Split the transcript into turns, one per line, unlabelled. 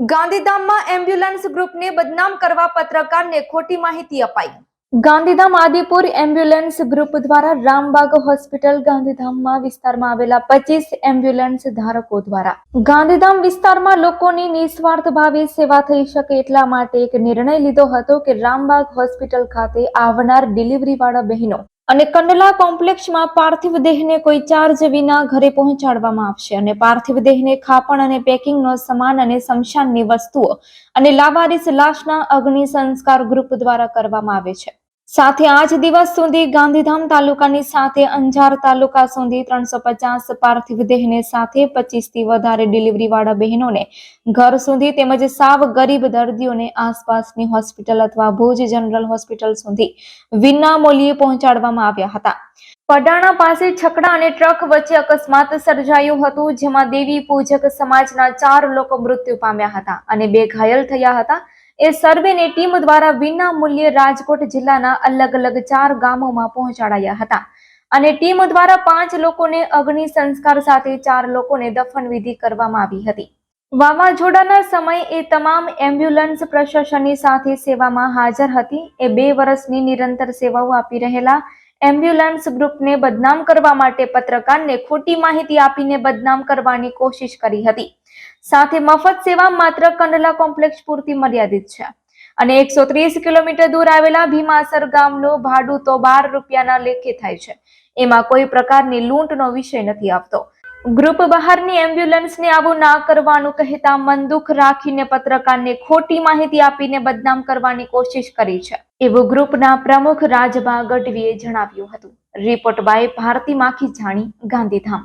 ગાંધીધામમાં એમ્બ્યુલન્સ ગ્રુપને બદનામ કરવા પત્રકારને ખોટી માહિતી અપાઈ. ગાંધીધામ આદિપુર એમ્બ્યુલન્સ ગ્રુપ દ્વારા રામબાગ હોસ્પિટલ ગાંધીધામમાં વિસ્તારમાં આવેલા પચીસ એમ્બ્યુલન્સ ધારકો દ્વારા. ગાંધીધામ વિસ્તારમાં લોકોની નિસ્વાર્થ ભાવે સેવા થઈ શકે એટલા માટે એક નિર્ણય લીધો હતો કે રામબાગ હોસ્પિટલ ખાતે આવનાર ડિલિવરી વાળા બહેનો અને કંડલા કોમ્પ્લેક્ષમાં પાર્થિવ દેહને કોઈ ચાર્જ વિના ઘરે પહોંચાડવામાં આવશે. અને પાર્થિવ દેહને ખાપણ અને પેકિંગનો સમાન અને શમશાનની વસ્તુઓ અને લાવારીસ લાશના અગ્નિ સંસ્કાર ગ્રુપ દ્વારા કરવામાં આવે છે. સાથે આજ દિવસ સુધી ગાંધીધામ તાલુકાની સાથે અંજાર તાલુકા સુધી ત્રણસો પચાસ પાર્થિવ દેહને સાથે પચીસથી વધારે ડિલિવરી વાળા બહેનોને ઘર સુધી તેમજ સાવ ગરીબ દર્દીઓને આસપાસની હોસ્પિટલ અથવા ભુજ જનરલ હોસ્પિટલ સુધી વિના મૂલ્યે પહોંચાડવામાં આવ્યા હતા. પડાણા પાસે છકડા અને ટ્રક વચ્ચે અકસ્માત સર્જાયું હતું, જેમાં દેવી પૂજક સમાજના ચાર લોકો મૃત્યુ પામ્યા હતા અને બે ઘાયલ થયા હતા. એ સર્વેની ટીમ દ્વારા વિના મૂલ્યે રાજકોટ જિલ્લાના અલગ અલગ ચાર ગામોમાં પહોંચાડાયા હતા. અને ટીમ દ્વારા પાંચ લોકોને અગ્નિ સંસ્કાર સાથે ચાર લોકોને દફન વિધિ કરવામાં આવી હતી. વાવાઝોડાના સમયે એ તમામ એમ્બ્યુલન્સ પ્રશાસનની સાથે સેવામાં હાજર હતી. એ બે વર્ષની નિરંતર સેવાઓ આપી રહેલા એમ્બ્યુલન્સ ગ્રુપને બદનામ કરવા માટે પત્રકારને ખોટી માહિતી આપીને બદનામ કરવાની કોશિશ કરી હતી. સાથે મફત સેવા માત્ર કંડલા કોમ્પ્લેક્ષ પૂરતી મર્યાદિત છે. અને એકસો ત્રીસ કિલોમીટર દૂર આવેલા ભીમાસર ગામનું ભાડું તો બાર રૂપિયાના લેખે થાય છે. એમાં કોઈ પ્રકારની લૂંટનો વિષય નથી આવતો. ગ્રુપ બહારની એમ્બ્યુલન્સને આવું ના કરવાનું કહેતા મન દુઃખ રાખીને પત્રકારને ખોટી માહિતી આપીને બદનામ કરવાની કોશિશ કરી છે. એવું ગ્રુપના પ્રમુખ રાજભા ગઢવીએ જણાવ્યું હતું. રિપોર્ટ બાય ભારતી માખી જાણી ગાંધીધામ.